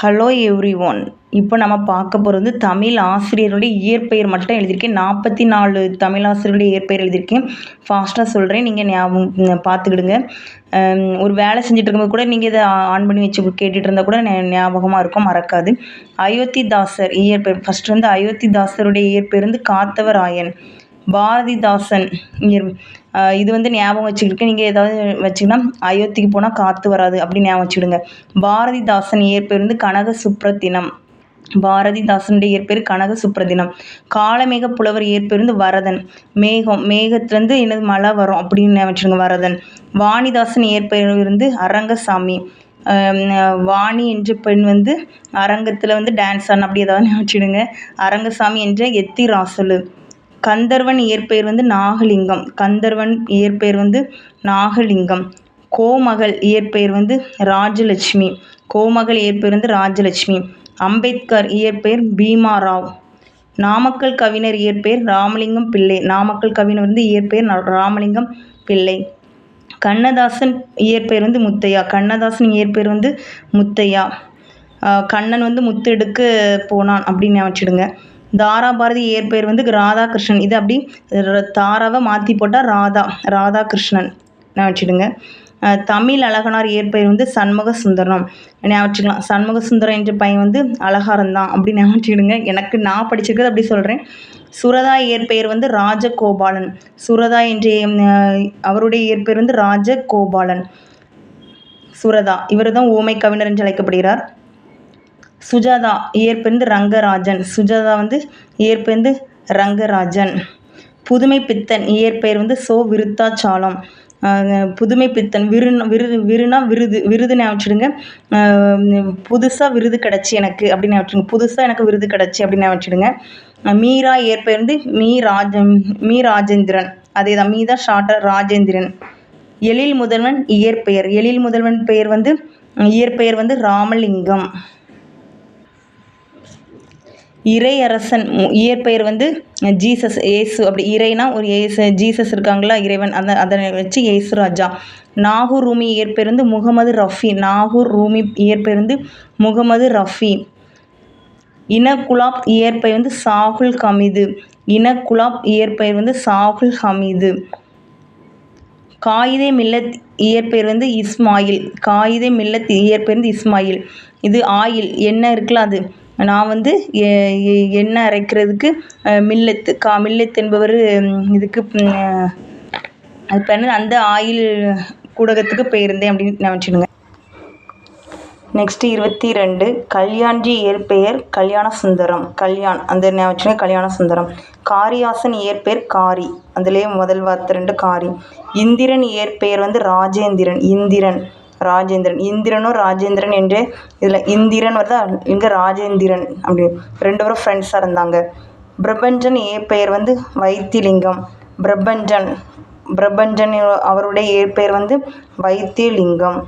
Hello every one இப்போ நம்ம பார்க்க போகிறது வந்து தமிழ் ஆசிரியருடைய இயற்பெயர் மட்டும் எழுதியிருக்கேன். நாற்பத்தி நாலு தமிழ் ஆசிரியருடைய இயற்பெயர் எழுதியிருக்கேன். ஃபாஸ்ட்டாக சொல்கிறேன் நீங்கள் ஞாபகம் பார்த்துக்கிடுங்க. ஒரு வேலை செஞ்சுட்டு இருக்கும்போது கூட நீங்கள் இதை ஆன் பண்ணி வச்சு கேட்டுட்டு இருந்தால் கூட ஞாபகமாக இருக்கும். மறக்காது. அயோத்தி தாசர் இயற்பெயர் ஃபஸ்ட்டு வந்து அயோத்திதாசருடைய இயற்பெயர் வந்து காத்தவராயன். பாரதிதாசன். இது வந்து ஞாபகம் வச்சுக்கிட்டு நீங்கள் ஏதாவது வச்சிங்கன்னா அயோத்திக்கு போனால் காற்று வராது அப்படின்னு ஞாபகம் வச்சுக்கிடுங்க. பாரதிதாசன் இயற்பெயர் வந்து கனக சுப்ரத்தினம். பாரதிதாசனுடைய இயற்பெயர் கனக சுப்ரதினம் காலமேக புலவர் இயற்பெயர் வந்து வரதன். மேகம் மேகத்துலேருந்து என்னது மழை வரும் அப்படின்னு ஞாபகம் வச்சுருங்க வரதன். வாணிதாசன் இயற்பெயர் இருந்து அரங்கசாமி. வாணி என்ற பெண் வந்து அரங்கத்தில் வந்து டான்ஸ் ஆன அப்படி ஏதாவது ஞாபகம் வச்சுடுங்க அரங்கசாமி என்ற எத்தி ராசலு கந்தர்வன் இயற்பெயர் வந்து நாகலிங்கம். கந்தர்வன் இயற்பெயர் வந்து நாகலிங்கம். கோமகள் இயற்பெயர் வந்து ராஜலட்சுமி. கோமகள் இயற்பெயர் வந்து ராஜலட்சுமி. அம்பேத்கர் இயற்பெயர் பீமா ராவ் நாமக்கல் கவிஞர் இயற்பெயர் ராமலிங்கம் பிள்ளை. நாமக்கல் கவிஞர் வந்து இயற்பெயர் ராமலிங்கம் பிள்ளை. கண்ணதாசன் இயற்பெயர் வந்து முத்தையா. கண்ணதாசன் இயற்பெயர் வந்து முத்தையா. கண்ணன் வந்து முத்து எடுக்க போனான் அப்படின்னு நினச்சிடுங்க தாராபாரதி இயற்பெயர் வந்து ராதாகிருஷ்ணன். இது அப்படி தாராவை மாற்றி போட்டால் ராதா ராதாகிருஷ்ணன். வச்சுடுங்க. தமிழ் அழகனார் இயற்பெயர் வந்து சண்முக சுந்தரம் ஞாபகம் சண்முக சுந்தரம் என்ற பையன் வந்து அழகாரந்தான் அப்படின்னு ஞாபகம் எனக்கு நான் படிச்சிருக்கிறது அப்படி சொல்கிறேன் சுரதா இயற்பெயர் வந்து ராஜகோபாலன். சுரதா என்ற அவருடைய இயற்பெயர் வந்து ராஜகோபாலன். சுரதா. இவர் தான் ஊமை கவிஞர் என்று அழைக்கப்படுகிறார். சுஜாதா இயற்பெயர் ரங்கராஜன். சுஜாதா வந்து இயற்பெயர் ரங்கராஜன். புதுமை பித்தன் இயற்பெயர் வந்து சோ விருத்தாச்சாலம். புதுமை பித்தன் விரு விருது விருனா விருது விருது ஞாபகிடுங்க புதுசாக விருது கிடச்சி எனக்கு அப்படின்னு ஞாபகிடுங்க புதுசாக எனக்கு விருது கிடச்சி அப்படின்னு ஞாபகிடுங்க மீரா இயற்பெயர் வந்து மீ ராஜ மீ ராஜேந்திரன். அதே தான் மீ தான் ஷார்ட்டாக ராஜேந்திரன். எழில் முதல்வன் இயற்பெயர். எழில் முதல்வன் பெயர் வந்து இயற்பெயர் வந்து ராமலிங்கம். இறையரசன் அரசன் இயற்பெயர் வந்து ஜீசஸ் ஏசு அப்படி இறைனா ஒரு ஏசு ஜீசஸ் இருக்காங்களா? இறைவன் அந்த அதை வச்சு ஏசு ராஜா. நாகூர் ரூமி இயற்பெயர் வந்து முகமது ரஃபி. நாகூர் ரூமி இயற்பெயர் வந்து முகமது ரஃபி. இனகுலாப் இயற்பெயர் வந்து சாகுல் ஹமீது. இனகுலாப் இயற்பெயர் வந்து சாகுல் ஹமீது. காயிதே மில்லத் இயற்பெயர் வந்து இஸ்மாயில். காயிதே மில்லத் இயற்பெயர் வந்து இஸ்மாயில். இது ஆயில். என்ன இருக்குல்ல அது? நான் வந்து எ- எண்ணெய் அரைக்கிறதுக்கு மில்லத்து கா மில்லத் என்பவர் இதுக்கு அது பேர் என்னது? அந்த ஆயில் கூடகத்துக்கு போயிருந்தேன் அப்படின்னு நினச்சிடுங்க நெக்ஸ்ட்டு இருபத்தி ரெண்டு கல்யாண்ஜி இயற்பெயர் கல்யாண சுந்தரம். கல்யாண் அந்த ஞாபகம் கல்யாண சுந்தரம். காரியாசன் இயற்பெயர் காரி. அதுலேயே முதல் வார்த்தை ரெண்டு காரி. இந்திரன் இயற்பெயர் வந்து ராஜேந்திரன் இந்திரன். ராஜேந்திரன். இந்திரனும் ராஜேந்திரன் என்று இதில் இந்திரன் வருதா? இங்கே ராஜேந்திரன் அப்படி. ரெண்டு பேரும் ஃப்ரெண்ட்ஸாக இருந்தாங்க. பிரபஞ்சன் இயற்பெயர் வந்து வைத்திலிங்கம் பிரபஞ்சன் பிரபஞ்சன் அவருடைய இயற்பெயர் வந்து வைத்தியலிங்கம்.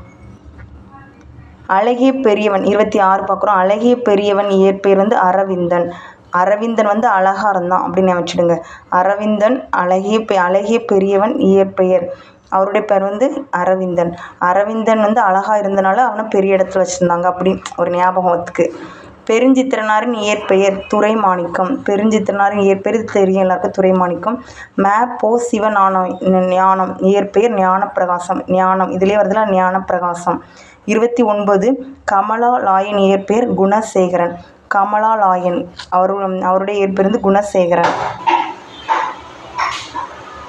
அழகிய பெரியவன் இருபத்தி ஆறு பார்க்குறோம் அழகிய பெரியவன் இயற்பெயர் வந்து அரவிந்தன். அரவிந்தன் வந்து அழகாக இருந்தான் அப்படின்னு நினச்சிடுங்க அரவிந்தன் அழகிய பெ அழகிய பெரியவன் இயற்பெயர் அவருடைய பேர் வந்து அரவிந்தன். அரவிந்தன் வந்து அழகாக இருந்தனால அவனை பெரிய இடத்துல வச்சுருந்தாங்க அப்படி ஒரு ஞாபகத்துக்கு பெருஞ்சித்திரனாரின் இயற்பெயர் துரைமாணிக்கம். பெருஞ்சித்திரனாரின் இயற்பெயர் இது தெரியும் எல்லாருக்கும் துரைமாணிக்கம். மே போ சிவஞானம் ஞானம். இயற்பெயர் ஞானப்பிரகாசம் ஞானம். இதுலேயே வருதுல ஞானப்பிரகாசம். இருபத்தி ஒன்பது கமலா லாயன் இயற்பெயர் குணசேகரன். கமலா லாயன் அவர் அவருடைய இயற்பெயர் வந்து குணசேகரன்.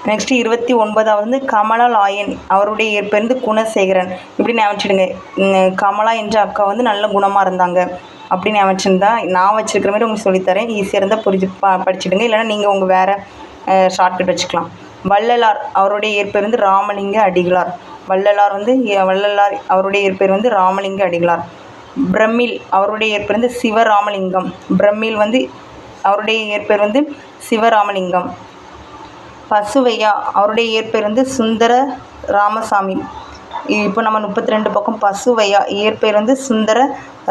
நெக்ஸ்ட் இருபத்தி ஒன்பதாவது வந்து கமலா லாயன் அவருடைய இயற்பெயர் வந்து குணசேகரன். இப்படி ஞாபகிடுங்க கமலா என்ற அக்கா வந்து நல்ல குணமாக இருந்தாங்க. அப்படி ஞாபகிருந்தா நான் வச்சிருக்கிற மாதிரி உங்களுக்கு சொல்லித்தரேன். ஈஸியாக இருந்தால் புரிஞ்சு ப படிச்சிடுங்க. இல்லைன்னா நீங்கள் உங்கள் வேறு ஷார்ட்கட் வச்சுக்கலாம். வள்ளலார் அவருடைய இயற்பெயர் வந்து ராமலிங்க அடிகளார். வள்ளலார் வந்து வள்ளலார் அவருடைய இயற்பெயர் வந்து ராமலிங்க அடிகளார். பிரமிழ் அவருடைய இயற்பெயர் வந்து சிவராமலிங்கம். பிரமிழ் வந்து அவருடைய இயற்பெயர் வந்து சிவராமலிங்கம். பசுவையா? அவருடைய இயற்பெயர் வந்து சுந்தர ராமசாமி. இப்போ நம்ம முப்பத்தி ரெண்டு பக்கம் பசுவையா? இயற்பெயர் வந்து சுந்தர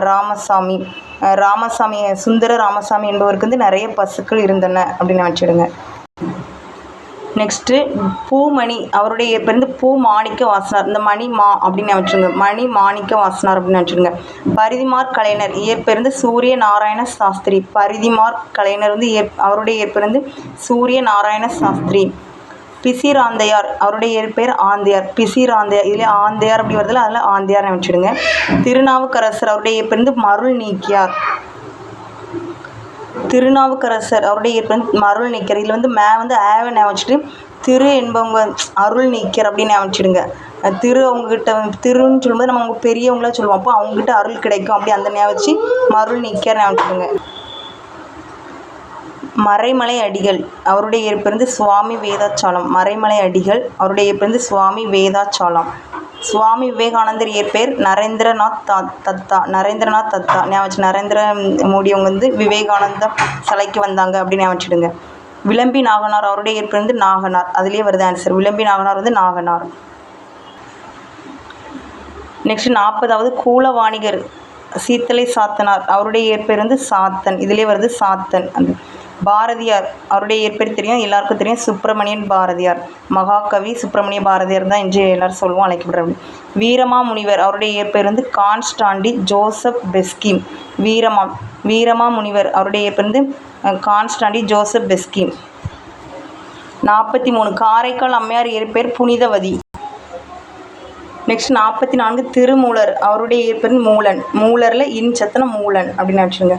ராமசாமி. ராமசாமி சுந்தர ராமசாமி என்பவருக்கு வந்து நிறைய பசுக்கள் இருந்தன அப்படின்னு நினச்சிடுங்க நெக்ஸ்ட்டு பூமணி. அவருடைய இயற்பெயர் வந்து பூ மாணிக்க வாசனார். இந்த மணி மா அப்படின்னு வச்சுருங்க மணி மாணிக்க வாசனார் அப்படின்னு வச்சுருங்க பரிதிமார் கலைஞர். இயற்பெருந்து சூரிய நாராயண சாஸ்திரி. பரிதிமார் கலைஞர் வந்து இயற் அவருடைய இயற்பெயர் சூரிய நாராயண சாஸ்திரி. பிசிராந்தையார். அவருடைய பேர் ஆந்தையார். பிசிராந்தையார். இதில் ஆந்தையார் அப்படி வருதுல அதில் ஆந்தையார்னு வச்சுடுங்க திருநாவுக்கரசர். அவருடைய பேர் வந்து மருள் நீக்கியார். திருநாவுக்கரசர் அவருடைய இயற்பெயர் வந்து மருள் இதில் வந்து மே வந்து ஆவை ஞாபகம் வச்சுட்டு திரு என்பவங்க அருள் நீக்கர் அப்படின்னு அமைச்சிடுங்க திரு அவங்கக்கிட்ட திருன்னு சொல்லும்போது நம்ம அவங்க பெரியவங்களா சொல்லுவோம். அப்போ அவங்ககிட்ட அருள் கிடைக்கும் அப்படி அந்த ஞாபகம் வச்சு மருள் நீக்கர் அமைச்சிடுங்க மறைமலை அடிகள் அவருடைய இயற்பெயர் சுவாமி வேதாச்சாலம். மறைமலை அடிகள் அவருடைய இயற்பெயர் சுவாமி வேதாச்சாலம். சுவாமி விவேகானந்தர் இயற்பெயர் நரேந்திரநாத் தா தத்தா நரேந்திரநாத் தத்தா ஞாபகம் வச்சு நரேந்திர மோடியவங்க வந்து விவேகானந்தா சிலைக்கு வந்தாங்க அப்படின்னு ஞாபகம் விளம்பி நாகனார் அவருடைய இயற்பெயர் வந்து நாகனார். அதுலேயே வருது ஆன்சர் விளம்பி நாகனார் வந்து நாகனார். நெக்ஸ்ட் நாற்பதாவது கூல வாணிகர் சீத்தலை சாத்தனார். அவருடைய இயற்பெயர் வந்து சாத்தன். இதிலே வருது சாத்தன். அந்த பாரதியார். அவருடைய இயற்பெயர் தெரியும் எல்லாருக்கும் தெரியும். சுப்பிரமணியன் பாரதியார். மகாகவி சுப்பிரமணிய பாரதியார் தான் என்று எல்லாரும் சொல்லுவோம் அழைக்கப்படுறாங்க வீரமா முனிவர் அவருடைய இயற்பெயர் வந்து கான்ஸ்டாண்டி ஜோசப் பெஸ்கிம் வீரமா வீரமா முனிவர் அவருடைய இயற்பெயர் வந்து கான்ஸ்டாண்டி ஜோசப் பெஸ்கிம் நாற்பத்தி மூணு காரைக்கால் அம்மையார் இயற்பெயர் புனிதவதி. நெக்ஸ்ட் நாற்பத்தி நான்கு திருமூலர். அவருடைய இயற்பெயர் மூலன். மூலரில் இன் சத்தன மூலன் அப்படின்னு நினச்சிருங்க.